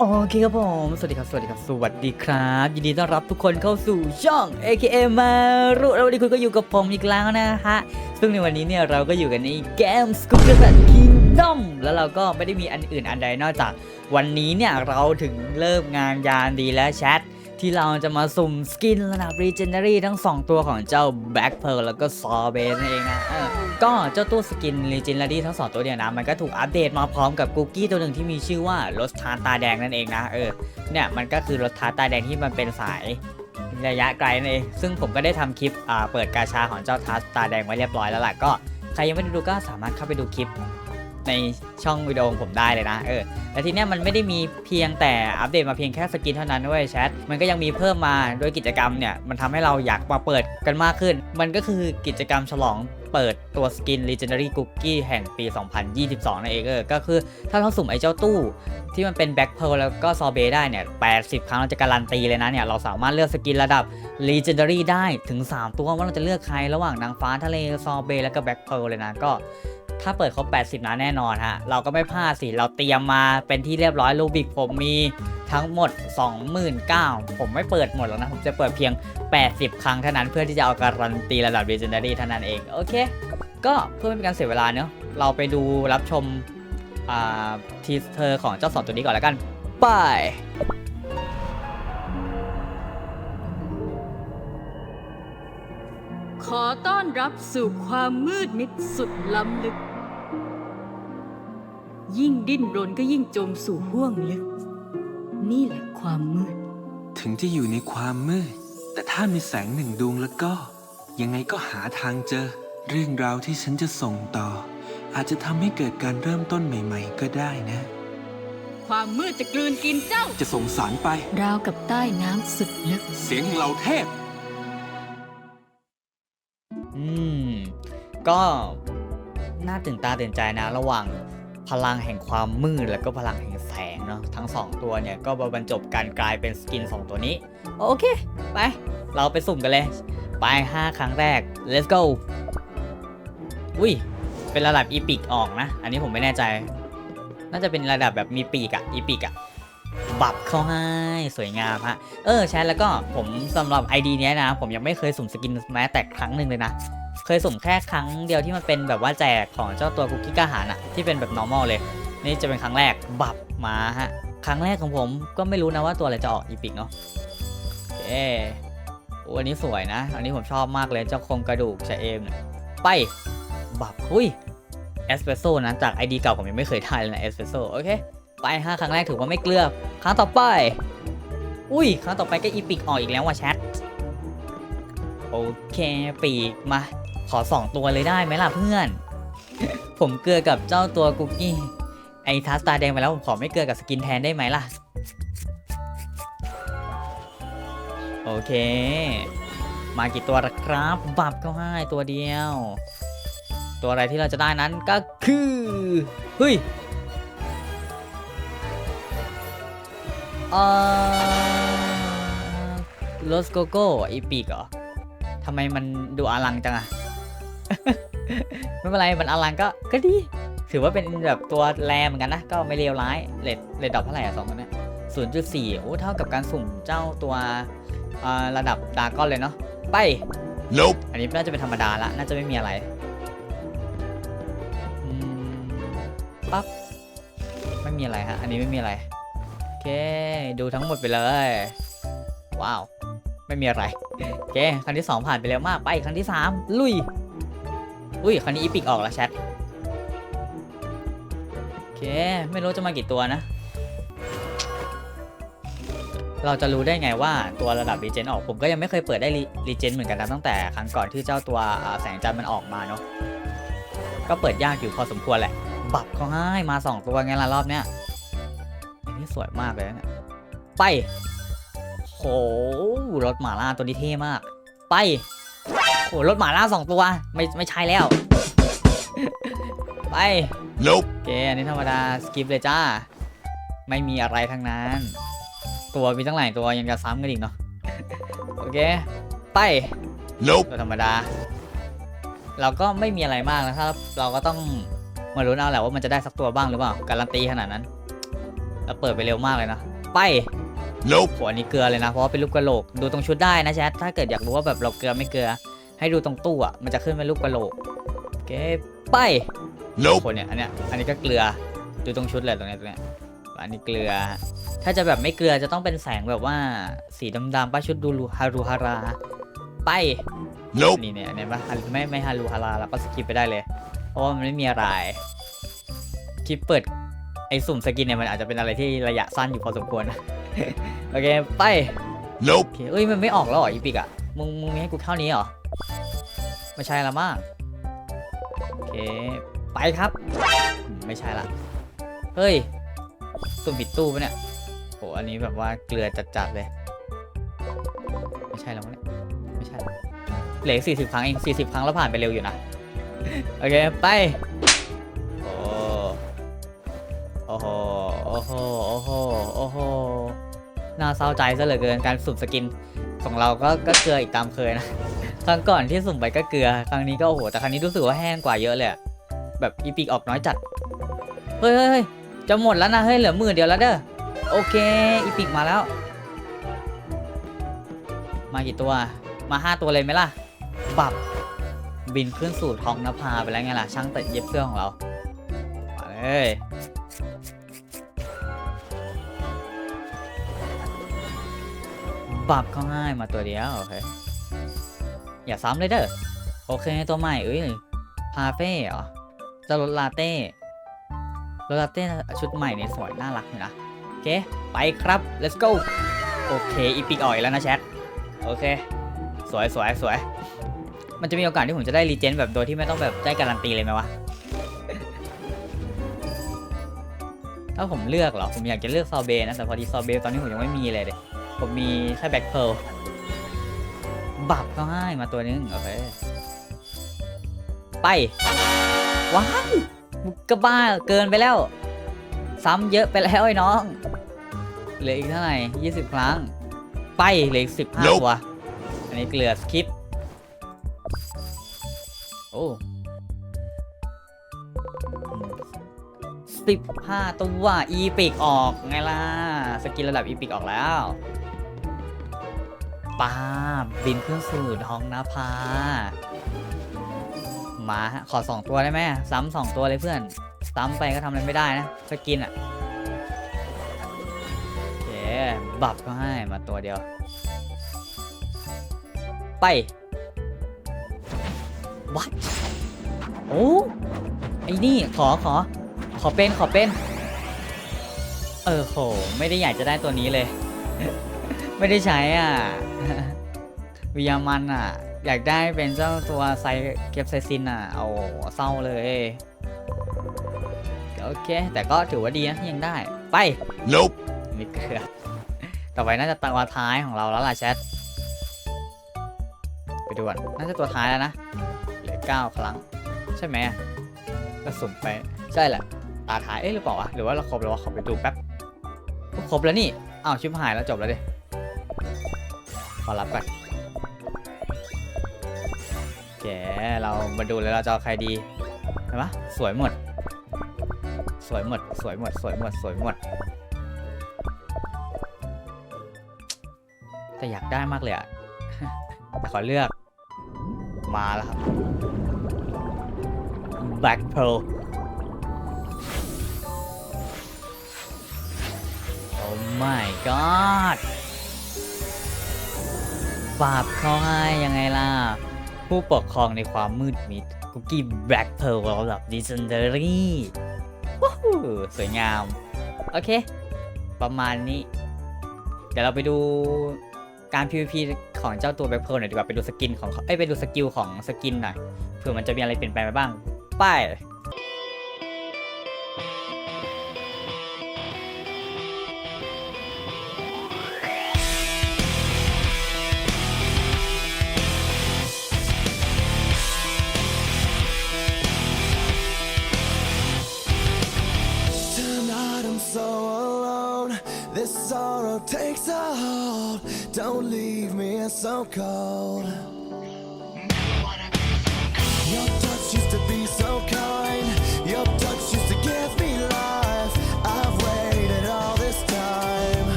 โอเคครับผม สวัสดีครับ สวัสดีครับ สวัสดีครับ ยินดีต้อนรับทุกคนเข้าสู่ช่อง AKA มารุแล้ววันนี้คุณก็อยู่กับผมอีกแล้วนะฮะ ซึ่งในวันนี้เนี่ยเราก็อยู่กันในเกม s c o o p e r Kingdom แล้วเราก็ไม่ได้มีอันอื่นอันใดนอกจาก วันนี้เนี่ยเราถึงเริ่มงานยานดีและแชท ที่เราจะมาสุ่มสกินระดับ Legendary ทั้ง 2 ตัวของเจ้า Black Pearl แล้วก็ Sorbet นั่นเองนะก็เจ้าตัวสกิน Legendary ทั้ง 2 ตัวเนี่ยนะ มันก็ถูกอัปเดตมาพร้อมกับคุกกี้ตัวหนึ่งที่มีชื่อว่ารสทานตาแดงนั่นเองนะเออเนี่ยมันก็คือรสทานตาแดงที่มันเป็นสายระยะไกลนั่นเอง ซึ่งผมก็ได้ทำคลิปเปิดกาชาของเจ้าทาสตาแดงไว้เรียบร้อยแล้วล่ะก็ใครยังไม่ได้ดูก็สามารถเข้าไปดูคลิป ในช่องวิดีโอของผมได้เลยนะเออแต่ทีเนี้ยมันไม่ได้มีเพียงแต่อัปเดตมาเพียงแค่สกินเท่านั้นด้วยแชทมันก็ยังมีเพิ่มมาโดยกิจกรรมเนี่ยมันทำให้เราอยากมาเปิดกันมากขึ้น มันก็คือกิจกรรมฉลองเปิดตัวสกิน Legendary Cookie แห่งปี 2022 นั่นเองเออก็คือถ้าเราสุ่มไอ้เจ้าตู้ที่มันเป็น Black p e a r แล้วก็ Sorbet ได้เนี่ย 80 ครั้งเราจะการันตีเลยนะเนี่ย เราสามารถเลือกสกินระดับ Legendary ได้ถึง 3 ตัวว่าเราจะเลือกใครระหว่างนางฟ้าทะเล Sorbet แล้วก็ Black p e a r เลยนะก็ ถ้าเปิดครบ 80นแน่นอนฮะ เราก็ไม่พลาดสิ เราเตรียมมาเป็นที่เรียบร้อยลูบิกผมมีทั้งหมด 29,000ผมไม่เปิดหมดแล้วนะ ผมจะเปิดเพียง 80 ครั้งเท่านั้นเพื่อที่จะเอาการันตีระดับ Legendary เท่านั้นเอง โอเค ก็เพื่อไม่เป็นการเสียเวลาเนอะเราไปดูรับชมอ่าทีเธอของเจ้าสองตัวนี้ก่อนแล้วกัน ไปขอต้อนรับสู่ความมืดมิดสุดล้ำลึก ยิ่งดิ้นรนก็ยิ่งจมสู่ห้วงลึก นี่แหละความมืด ถึงจะอยู่ในความมืด แต่ถ้ามีแสงหนึ่งดวงแล้วก็ ยังไงก็หาทางเจอ เรื่องราวที่ฉันจะส่งต่อ อาจจะทำให้เกิดการเริ่มต้นใหม่ ๆ ก็ได้นะ ความมืดจะกลืนกินเจ้า จะส่งสารไป ราวกับใต้น้ำสุดลึก เสียงแห่งเหล่าเทพ อืม ก็น่าตื่นตาตื่นใจนะระหว่าง พลังแห่งความมืดแล้วก็พลังแห่งแสงเนาะทั้ง 2 ตัวเนี่ยก็มาบรรจบกันกลายเป็นสกิน 2 ตัวนี้ โอเค ไป เราไปสุ่มกันเลย ไป 5 ครั้งแรก let's go อุ้ย เป็นระดับอีพิกออกนะ อันนี้ผมไม่แน่ใจ น่าจะเป็นระดับแบบมีปีกอะอีพิกอะบับเข้าให้สวยงามฮะ เออแชทแล้วก็ผมสำหรับ ID เนี้ยนะ ผมยังไม่เคยสุ่มสกินแม้แต่ครั้งหนึ่งเลยนะ เคยสุ่มแค่ครั้งเดียวที่มันเป็นแบบว่าแจกของเจ้าตัวคุกกี้กาหารอะที่เป็นแบบ normal เลย นี่จะเป็นครั้งแรกบับมาฮะ ครั้งแรกของผมก็ไม่รู้นะว่าตัวอะไรจะออกอีพิกเนาะโอเคอันนี้สวยนะ อันนี้ผมชอบมากเลยเจ้าโครงกระดูกชะเอมเนี่ยไปบับหุยเอสเปรสโซ่นะจาก ID เก่าผมยังไม่เคยได้เลยนะเอสเปรสโซ่โอเคไปห้าครั้งแรกถือว่าไม่เกลือครั้งต่อไป อุ้ย ครั้งต่อไปก็อีพิกออกอีกแล้วว่ะแชท โอเคปีกมา ขอ2ตัวเลยได้ไหมล่ะเพื่อน ผมเกลือกับเจ้าตัวกุกกี้ ไอ้ทัสตาแดงไปแล้วผมขอไม่เกลือกับสกินแทนได้ไหมล่ะ โอเค มากี่ตัวละครับ บับก็ให้ตัวเดียว ตัวอะไรที่เราจะได้นั้นก็คือ เฮ้ยเออโรสโกโก้อีปีกเหรอทำไมมันดูอลังจังอะ ไม่เป็นไร มันอลังก็ ก็ดี ถือว่าเป็นแบบตัวแรเหมือนกันนะ ก็ไม่เลวร้าย เลดเลดดอกเท่าไหร่อะสองตัวเนี้ยศูนย์จุดสี่โอ้ เท่ากับการสุ่มเจ้าตัวเอ่อระดับดากอนเลยเนาะ ไป Nope. อันนี้น่าจะเป็นธรรมดาละ น่าจะไม่มีอะไรอืมปั๊บ ไม่มีอะไรฮะ อันนี้ไม่มีอะไร โอเค ดูทั้งหมดไปเลย ว้าว ไม่มีอะไร โอเค ครั้งที่2ผ่านไปเร็วมาก ไปครั้งที่3ลุย อุ้ยครั้งนี้อีพิกออกแล้วแชทโอเค ไม่รู้จะมากี่ตัวนะ เราจะรู้ได้ไงว่าตัวระดับรีเจนออกผมก็ยังไม่เคยเปิดได้รีเจนเหมือนกันนะตั้งแต่ครั้งก่อนที่เจ้าตัวแสงจันทร์มันออกมาเนาะก็เปิดยากอยู่พอสมควรแหละ บับเขาให้มา 2 ตัวไงล่ะรอบเนี้ยอันนี้สวยมากเลยนะไปโหรถหมาล่าตัวนี้เท่มาก ไป โหรถหมาล่าสองตัว ไม่ไม่ใช่แล้ว ไป Nope. โอเคอันนี้ธรรมดาสกิปเลยจ้า ไม่มีอะไรทั้งนั้น ตัวมีตั้งหลายตัวยังจะซ้ำกันอีกเนาะโอเค ไป Nope. ตัวธรรมดา เราก็ไม่มีอะไรมากนะครับ เราก็ต้องมาลุ้นเอาแหละว่ามันจะได้สักตัวบ้างหรือเปล่าการันตีขนาดนั้นแล้วเปิดไปเร็วมากเลยนะไป Nope. โหอันนี้เกลือเลยนะ เพราะว่าเป็นรูปกระโหลก ดูตรงชุดได้นะแชท ถ้าเกิดอยากรู้ว่าแบบเราเกลือไม่เกลือ ให้ดูตรงตู้อะ มันจะขึ้นเป็นรูปกระโหลกโอเคไป Nope. คนเนี่ย อันเนี้ย อันนี้ก็เกลือ ดูตรงชุดเลยตรงเนี้ยตรงเนี้ย อันนี้เกลือ ถ้าจะแบบไม่เกลือจะต้องเป็นแสงแบบว่าสีดำๆป้าชุดดูรูฮารุฮารา ไป Nope. นี่เนี่ยเนี่ยปะฮันไม่ไม่ฮารูฮาราแล้วก็สกิปไปได้เลย เพราะว่ามันไม่มีอะไร คลิปเปิดไอสุ่มสกินเนี่ยมันอาจจะเป็นอะไรที่ระยะสั้นอยู่พอสมควรโอเค ไป Nope. โอเคเอ้ยมันไม่ออกแล้วเหรออีพิกอะมึงมึงมีให้กูเท่านี้เหรอ ไม่ใช่ละมั้งโอเค ไปครับ ไม่ใช่ละ เฮ้ยสุ่มผิดตู้ปะเนี่ยโหอันนี้แบบว่าเกลือจัดๆเลย ไม่ใช่แล้วเนี่ยไม่ใช่ละเหลือสี่สิบครั้งเองสี่สิบครั้งแล้วผ่านไปเร็วอยู่นะ โอเค ไปโอ้โอ้โห โอ้โห โอ้โห โอ้โห น่าเศร้าใจซะเหลือเกินการสุ่มสกินของเราก็ก็เกลืออีกตามเคยนะ ครั้งก่อนที่สุ่มไปก็เกลือ ครั้งนี้ก็โอ้โห แต่ครั้งนี้รู้สึกว่าแห้งกว่าเยอะเลยแบบอีพิกออกน้อยจัด เฮ้ยเฮ้ยจะหมดแล้วนะ เฮ้ยเหลือหมื่นเดียวแล้วเด้อ โอเค อีพิกมาแล้ว มากี่ตัว มาห้าตัวเลยไหมล่ะบับ บินขึ้นสู่ท้องนภาไปแล้วไงล่ะ ช่างตัดเย็บเสื้อของเรามาเลยบับเขาให้มาตัวเดียว โอเค อย่าซ้ำเลยเด้อ โอเคตัวใหม่เอ้ยพาเฟ่เหรอจะรถลาเต้รถลาเต้ชุดใหม่เนี่ยสวยน่ารักอยู่นะโอเค ไปครับ let's go โอเค อีพิกอ่อยแล้วนะแชท โอเค สวยสวยสวย มันจะมีโอกาสที่ผมจะได้รีเจนแบบโดยที่ไม่ต้องแบบได้การันตีเลยไหมวะ ถ้าผมเลือกเหรอ ผมอยากจะเลือกซอเบนะ แต่พอดีซอเบตอนนี้ผมยังไม่มีเลยเดยผมมีแค่แบ็คเพล บับเขาให้มาตัวนึง โอเค ไป ว้าวก็บ้าเกินไปแล้ว ซ้ำเยอะไปแล้วไอ้น้อง เหลืออีกเท่าไหร่20ครั้ง ไป เหลืออีก15 Nope ตัว อันนี้เกลือสคิป โอ้สิบห้าตัว อีพิกออกไงล่ะ สกินระดับอีพิกออกแล้ว ป้าบบินขึ้นสู่ท้องนภามาขอสองตัวได้ไหมซ้ำสองตัวเลยเพื่อน ซ้ำไปก็ทำอะไรไม่ได้นะสกินอะโอเคบับก็ให้มาตัวเดียว ไปวัดโอ้ไอ้นี่ขอขอ ขอเป็นขอเป็น เออโห ไม่ได้อยากจะได้ตัวนี้เลย ไม่ได้ใช้อะ วิยามันอะ อยากได้เป็นเจ้าตัวไซเก็บไซซินอะเอาเศร้าเลย โอเค แต่ก็ถือว่าดีนะที่ยังได้ ไป Nope. นี่เกลือต่อไปน่าจะตัวท้ายของเราแล้วล่ะแชท ไปดูก่อนน่าจะตัวท้ายแล้วนะ เหลือเก้าครั้ง ใช่ไหมอะก็สุ่มไป ใช่แหละ ตาท้าย เอ๊ะหรือเปล่าวะ หรือว่าเราครบแล้ววะขอไปดูแป๊บ ครบแล้วนี่ อ้าวชิบหายแล้วจบแล้วดิขอรับก่อน แกเรามาดูเลยเราจะเอาใครดีเห็นปะสวยหมด สวยหมด สวยหมด สวยหมด สวยหมด แต่อยากได้มากเลยอะแต่ขอเลือก มาแล้วครับ Black Pearl Oh my god บาปเขาให้ยังไงล่ะ ผู้ปกครองในความมืดมิดคุกกี้แบล็กเพลระดับดิสนเดอรี่ว้าวสวยงาม โอเค ประมาณนี้ เดี๋ยวเราไปดูการ PVP ของเจ้าตัวแบล็กเพลหน่อยดีกว่าไปดูสกินของเขาเอ้ยไปดูสกิลของสกินหน่อยเผื่อมันจะมีอะไรเปลี่ยนแปลงไปบ้าง ไป takes a hold. Don't leave me so cold. Your touch used to be so kind. Your touch used to